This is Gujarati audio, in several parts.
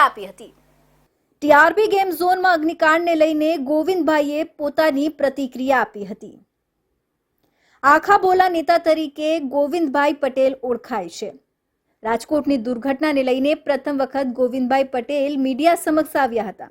પ્રતિક્રિયા આપી હતી. ટીઆરબી ગેમ ઝોનમાં અગ્નિકાંડને લઈને ગોવિંદભાઈએ પોતાની પ્રતિક્રિયા આપી હતી. આખા બોલા નેતા તરીકે ગોવિંદભાઈ પટેલ ઓળખાય છે. રાજકોટની દુર્ઘટનાને લઈને પ્રથમ વખત ગોવિંદભાઈ પટેલ મીડિયા સમક્ષ આવ્યા હતા.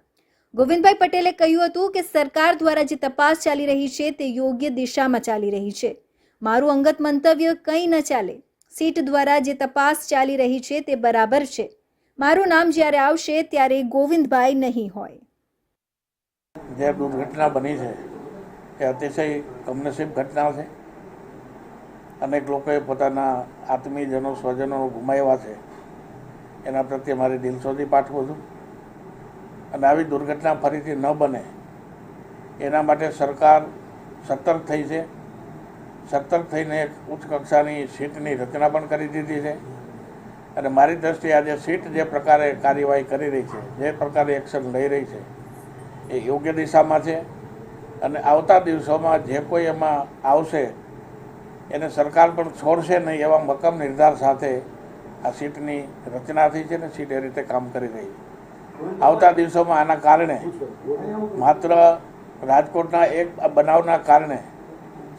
ગોવિંદભાઈ પટેલે કહ્યું હતું કે સરકાર દ્વારા જે તપાસ ચાલી રહી છે તે યોગ્ય દિશામાં ચાલી રહી છે. મારું અંગત મંતવ્ય કંઈ ન ચાલે. સીટ દ્વારા જે તપાસ ચાલી રહી છે તે બરાબર છે. મારું નામ જ્યારે આવશે ત્યારે ગોવિંદભાઈ નહીં હોય. જે દુર્ઘટના બની છે, એ અતિશય કમનસીબ ઘટના છે. અનેક લોકોએ પોતાના આત્મીયજનો, સ્વજનો ગુમાવ્યા છે. એના પ્રત્યે મારે દિલસોથી પાઠવું છું. અને આવી દુર્ઘટના ફરીથી ન બને. એના માટે સરકાર સતર્ક થઈ છે. સતર્ક થઈને એક ઉચ્ચ કક્ષાની સીટની રચના પણ કરી દીધી છે. અને મારી દ્રષ્ટિએ આજે સીટ જે પ્રકારે કાર્યવાહી કરી રહી છે, જે પ્રકારે એક્શન લઈ રહી છે, એ યોગ્ય દિશામાં છે. અને આવતા દિવસોમાં જે કોઈ એમાં આવશે, એને સરકાર પણ છોડશે નહીં એવા મક્કમ નિર્ધાર સાથે આ સીટની રચના થઈ છે ને સીટ એ રીતે કામ કરી રહી છે. આવતા દિવસોમાં આના કારણે માત્ર રાજકોટના એક બનાવના કારણે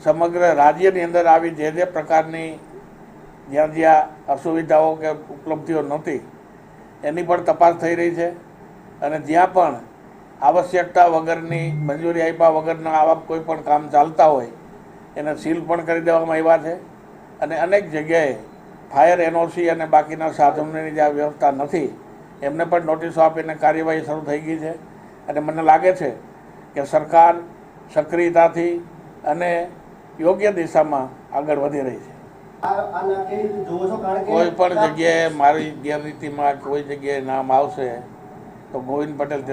સમગ્ર રાજ્યની અંદર આવી જે જે પ્રકારની જ્યાં જ્યાં અસુવિધાઓ કે ઉપલબ્ધિઓ નહોતી, એની પણ તપાસ થઈ રહી છે. અને જ્યાં પણ આવશ્યકતા વગરની, મંજૂરી આપ્યા વગરના આવા કોઈ પણ કામ ચાલતા હોય, એને સીલ પણ કરી દેવામાં આવ્યા છે. અને અનેક જગ્યાએ ફાયર એનઓસી અને બાકીના સાધનોની જે વ્યવસ્થા નથી, એમને પણ નોટિસો આપીને કાર્યવાહી શરૂ થઈ ગઈ છે. અને મને લાગે છે કે સરકાર સક્રિયતાથી અને યોગ્ય દિશામાં આગળ વધી રહી છે. કોઈ પણ જગ્યાએ મારી ગેરરીતિમાં કોઈ જગ્યાએ નામ આવશે તો ગોવિંદ પટેલ